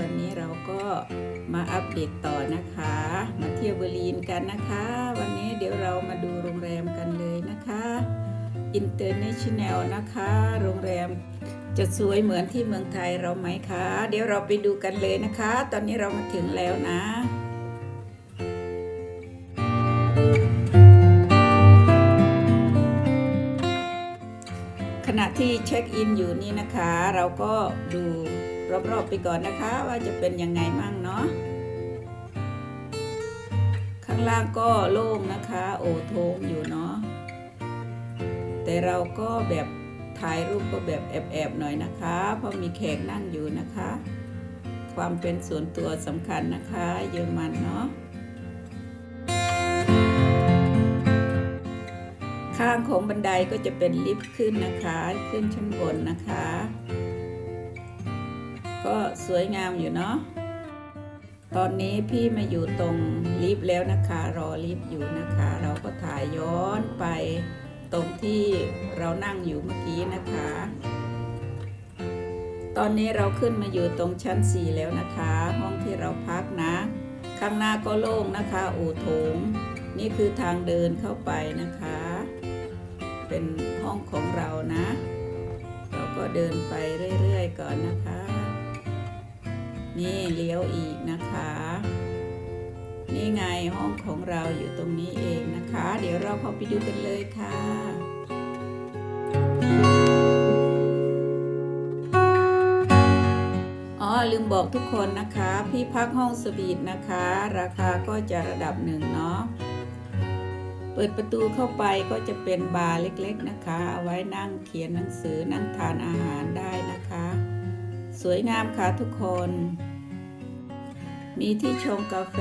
ด็กๆต่อนะคะ มาเที่ยวเบอร์ลินกันนะคะ วันนี้เดี๋ยวเรามาดูโรงแรมกันเลยนะคะ International นะคะ โรงแรมจะสวยเหมือนที่เมืองไทยเราไหมคะ เดี๋ยวเราไปดูกันเลยนะคะ ตอนนี้เรามาถึงแล้วนะขณะที่เช็คอินอยู่นี่นะคะ เราก็ดู รอบๆไปก่อนนะคะ ว่าจะเป็นยังไงมั่งเนาะข้างล่างก็โล่งนะคะ โอโถงอยู่เนาะแต่เราก็แบบถ่ายรูปก็แบบแอบๆหน่อยนะคะ เพราะมีแขกนั่งอยู่นะคะ ความเป็นส่วนตัวสำคัญนะคะ เยอรมันเนาะข้างของบันไดก็จะเป็นลิฟต์ขึ้นนะคะ ขึ้นชั้นบนนะคะ ก็สวยงามอยู่เนาะ ตอนนี้พี่มาอยู่ตรงลิฟต์แล้วนะคะ รอลิฟต์อยู่นะคะ เราก็ถ่ายย้อนไปตรงที่เรานั่งอยู่เมื่อกี้นะคะ ตอนนี้เราขึ้นมาอยู่ตรงชั้น 4 แล้วนะคะ ห้องที่เราพักนะ ข้างหน้าก็โล่งนะคะอู่โถง นี่คือทางเดินเข้าไปนะคะ เป็นห้องของเรานะ เราก็เดินไปเรื่อยๆก่อนนะคะ นี่เลี้ยวอีกนะคะ นี่ไงห้องของเราอยู่ตรงนี้เองนะคะ เดี๋ยวเราเข้าไปดูกันเลยค่ะอ๋อลืมบอกทุกคนนะคะ พี่พักห้องสวีทนะคะ ราคาก็จะระดับหนึ่งเนาะเปิดประตูเข้าไปก็จะเป็นบาร์เล็กๆนะคะ เอาไว้นั่งเขียนหนังสือนั่งทานอาหาร สวยงามค่ะทุกคน มีที่ชงกาแฟ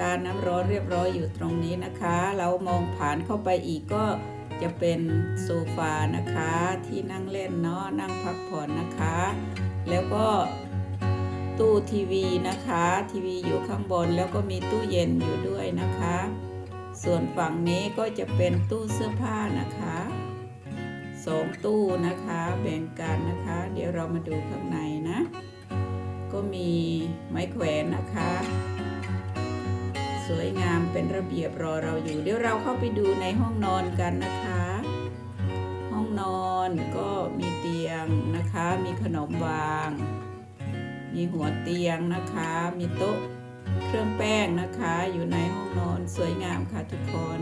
การน้ำร้อนเรียบร้อยอยู่ตรงนี้นะคะ เรามองผ่านเข้าไปอีกก็จะเป็นโซฟานะคะที่นั่งเล่นเนาะนั่งพักผ่อนนะคะ แล้วก็ตู้ทีวีนะคะ ทีวีอยู่ข้างบนแล้วก็มีตู้เย็นอยู่ด้วยนะคะ ส่วนฝั่งนี้ก็จะเป็นตู้เสื้อผ้านะคะ สองตู้นะคะ แบ่งกันนะคะ เดี๋ยวเรามาดูข้างในนะ ก็มีไม้แขวนนะคะ สวยงามเป็นระเบียบรอเราอยู่ เดี๋ยวเราเข้าไปดูในห้องนอนกันนะคะ ห้องนอนก็มีเตียงนะคะ มีขนมวาง มีหัวเตียงนะคะ มีโต๊ะเครื่องแป้งนะคะ อยู่ในห้องนอนสวยงามค่ะทุกคน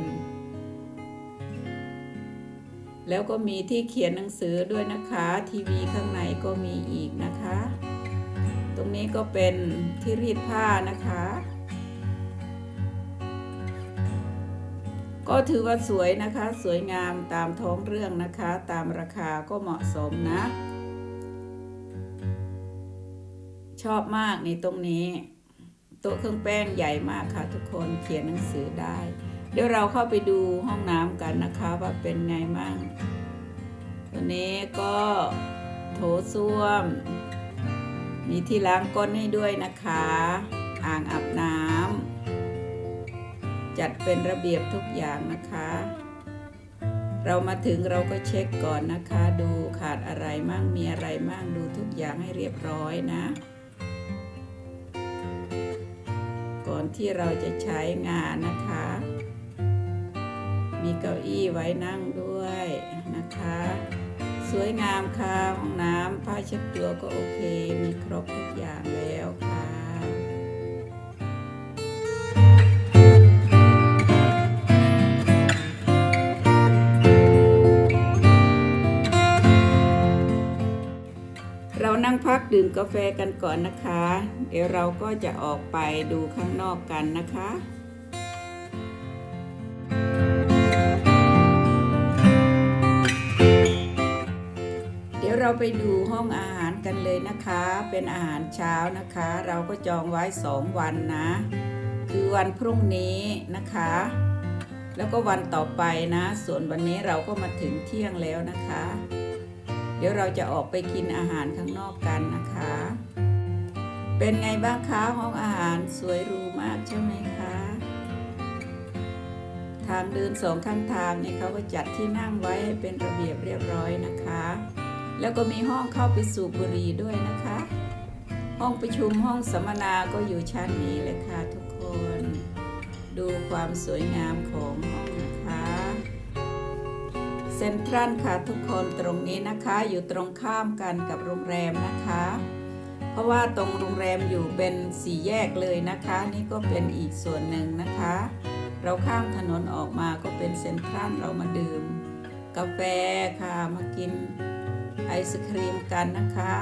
แล้วก็มีที่เขียนหนังสือด้วยนะคะ ทีวีข้างในก็มีอีกนะคะ ตรงนี้ก็เป็นที่รีดผ้านะคะ ก็ถือว่าสวยนะคะ สวยงามตามท้องเรื่องนะคะ ตามราคาก็เหมาะสมนะ ชอบมากในตรงนี้โต๊ะเครื่องแป้งใหญ่มากค่ะทุกคนเขียนหนังสือได้ เดี๋ยวเราเข้าไปดูห้องน้ำกันนะคะ ว่าเป็นไงมั่งตัวนี้ก็โถส้วม มีที่ล้างก้นให้ด้วยนะคะ อ่างอาบน้ำจัดเป็นระเบียบทุกอย่างนะคะ เรามาถึงเราก็เช็คก่อนนะคะ ดูขาดอะไรมั่งมีอะไรมั่งดูทุกอย่างให้เรียบร้อยนะ ก่อนที่เราจะใช้งานนะคะ มีเก้าอี้ไว้นั่งด้วยนะคะ สวยงามค่ะห้องน้ำผ้าเช็ดตัวก็โอเค มีครบทุกอย่างแล้วค่ะเรานั่งพักดื่มกาแฟกันก่อนนะคะ เดี๋ยวเราก็จะออกไปดูข้างนอกกันนะคะ เราไปดูห้องอาหารกันเลยนะคะ เป็นอาหารเช้านะคะ เราก็จองไว้สองวันนะ คือวันพรุ่งนี้นะคะ แล้วก็วันต่อไปนะ ส่วนวันนี้เราก็มาถึงเที่ยงแล้วนะคะ เดี๋ยวเราจะออกไปกินอาหารข้างนอกกันนะคะ เป็นไงบ้างคะห้องอาหารสวยรูมากใช่ไหมคะทางเดินสองข้างทางเนี่ยเขาก็จัดที่นั่งไว้ให้เป็นระเบียบเรียบร้อยนะคะ แล้วก็มีห้องเข้าไปสูบบุหรี่ด้วยนะคะ ห้องประชุมห้องสัมมนาก็อยู่ชั้นนี้เลยค่ะทุกคน ดูความสวยงามของห้องนะคะเซ็นทรัลค่ะทุกคนตรงนี้นะคะ อยู่ตรงข้ามกันกับโรงแรมนะคะ เพราะว่าตรงโรงแรมอยู่เป็นสี่แยกเลยนะคะ นี่ก็เป็นอีกส่วนหนึ่งนะคะ เราข้ามถนนออกมาก็เป็นเซ็นทรัลเรามาดื่ม กาแฟค่ะมากิน ไอศครีมกันนะคะ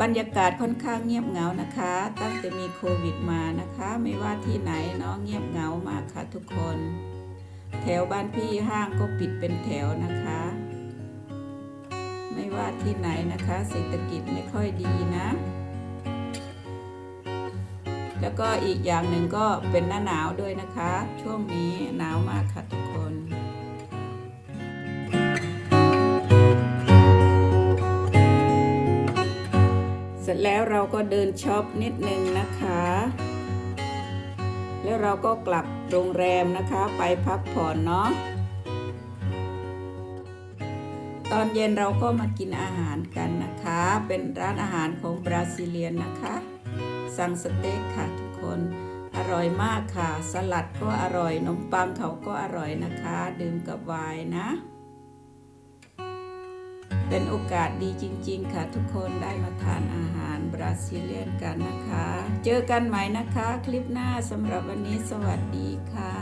บรรยากาศค่อนข้างเงียบเหงานะคะ ตั้งแต่มีโควิดมานะคะ ไม่ว่าที่ไหนเนาะเงียบเหงามากค่ะทุกคน แถวบ้านพี่ห้างก็ปิดเป็นแถวนะคะ ไม่ว่าที่ไหนนะคะเศรษฐกิจไม่ค่อยดีนะแล้วก็อีกอย่างหนึ่งก็เป็นหน้าหนาวด้วยนะคะ ช่วงนี้หนาวมากค่ะทุกคน ร็จแล้วเราก็เดินช็อปนิดนึงนะคะ แล้วเราก็กลับโรงแรมนะคะไปพักผ่อนเนาะตอนเย็นเราก็มากินอาหารกันนะคะ เป็นร้านอาหารของบราซิเลียนนะคะ สั่งสเต็กค่ะทุกคนอร่อยมากค่ะ สลัดก็อร่อยนมปังเขาก็อร่อยนะคะ ดื่มกับไวน์นะ เป็นโอกาสดีจริง ๆ ค่ะทุกคนได้มาทานอาหารบราซิเลียนกันนะคะ เจอกันใหม่นะคะ คลิปหน้าสำหรับวันนี้สวัสดีค่ะ